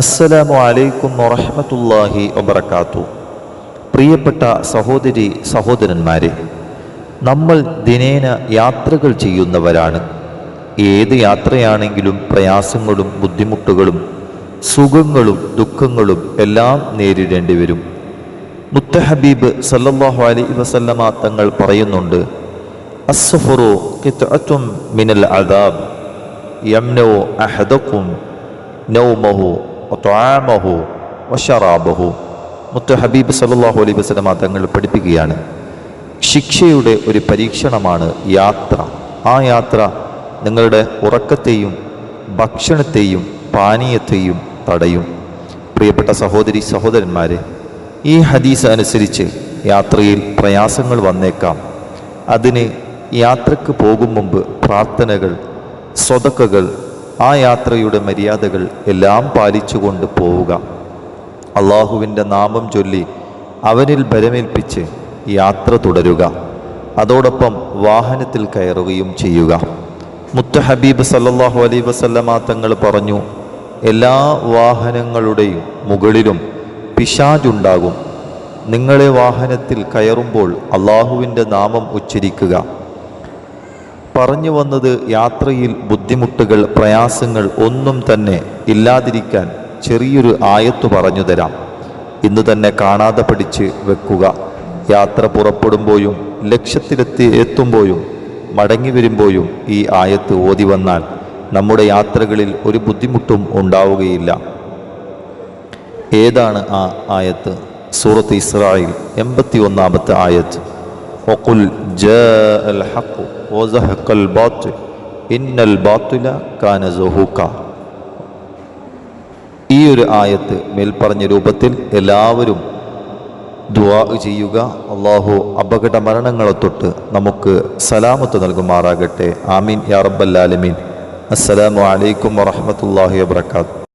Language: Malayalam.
അസ്സലാമു അലൈക്കും വറഹമത്തല്ലാഹി വബർക്കാത്തു പ്രിയപ്പെട്ട സഹോദരി സഹോദരന്മാരെ നമ്മൾ ദിനേന യാത്രകൾ ചെയ്യുന്നവരാണ്. ഏത് യാത്രയാണെങ്കിലും പ്രയാസങ്ങളും ബുദ്ധിമുട്ടുകളും സുഖങ്ങളും ദുഃഖങ്ങളും എല്ലാം നേരിടേണ്ടി വരും. മുത്തഹബീബ് സല്ലല്ലാഹു അലൈഹി വസല്ലമ തങ്ങൾ പറയുന്നുണ്ട് അസ്ഫുറു ഖിത്അത്തും മിനൽ അദാബ് യംനോ അഹദക്കും നൗമഹു വത്വാമഹു വശറാബഹു മുത്ത ഹബീബ് സല്ലല്ലാഹു അലൈഹി വസ്ലമ തങ്ങൾ പഠിപ്പിക്കുകയാണ് ശിക്ഷയുടെ ഒരു പരീക്ഷണമാണ് യാത്ര. ആ യാത്ര നിങ്ങളുടെ ഉറക്കത്തെയും ഭക്ഷണത്തെയും പാനീയത്തെയും തടയും. പ്രിയപ്പെട്ട സഹോദരി സഹോദരന്മാരെ ഈ ഹദീസ് അനുസരിച്ച് യാത്രയിൽ പ്രയാസങ്ങൾ വന്നേക്കാം. അതിന് യാത്രയ്ക്ക് പോകും മുമ്പ് പ്രാർത്ഥനകൾ സ്വതക്കകൾ ആ യാത്രയുടെ മര്യാദകൾ എല്ലാം പാലിച്ചുകൊണ്ട് പോവുക. അള്ളാഹുവിന്റെ നാമം ചൊല്ലി അവനിൽ ബലമേൽപ്പിച്ച് യാത്ര തുടരുക. അതോടൊപ്പം വാഹനത്തിൽ കയറുകയും ചെയ്യുക. മുത്ത ഹബീബ് സല്ലല്ലാഹു അലൈഹി വസല്ലമ തങ്ങൾ പറഞ്ഞു എല്ലാ വാഹനങ്ങളുടെയും മുകളിലും പിശാജുണ്ടാകും നിങ്ങളെ വാഹനത്തിൽ കയറുമ്പോൾ അള്ളാഹുവിന്റെ നാമം ഉച്ചരിക്കുക. പറഞ്ഞു വന്നത് യാത്രയിൽ ബുദ്ധിമുട്ടുകൾ പ്രയാസങ്ങൾ ഒന്നും തന്നെ ഇല്ലാതിരിക്കാൻ ചെറിയൊരു ആയത്തു പറഞ്ഞു തരാം. ഇന്ന് തന്നെ കാണാതെ പഠിച്ച് വെക്കുക. യാത്ര പുറപ്പെടുമ്പോഴും ലക്ഷ്യത്തിലെത്തി എത്തുമ്പോഴും മടങ്ങി വരുമ്പോഴും ഈ ആയത്ത് ഓതി വന്നാൽ നമ്മുടെ യാത്രകളിൽ ഒരു ബുദ്ധിമുട്ടും ഉണ്ടാവുകയില്ല. ഏതാണ് ആ ആയത്ത്? സൂറത്ത് ഇസ്രായേൽ എൺപത്തി ഒന്നാമത്തെ ആയത്ത്. وقل جاء الحق وزهق الباطل إن الباطل كان زهوقا ഈ ഒരു ആയത്ത് മേൽപ്പറഞ്ഞ രൂപത്തിൽ എല്ലാവരും ദുആ ചെയ്യുക അള്ളാഹു അപകട മരണങ്ങളെ തൊട്ട് നമുക്ക് സലാമത്ത് നൽകുമാറാകട്ടെ ആമീൻ യാ റബ്ബൽ ആലമീൻ അസ്സലാമു അലൈക്കും വറഹ്മത്തുള്ളാഹി വബറകാതുഹു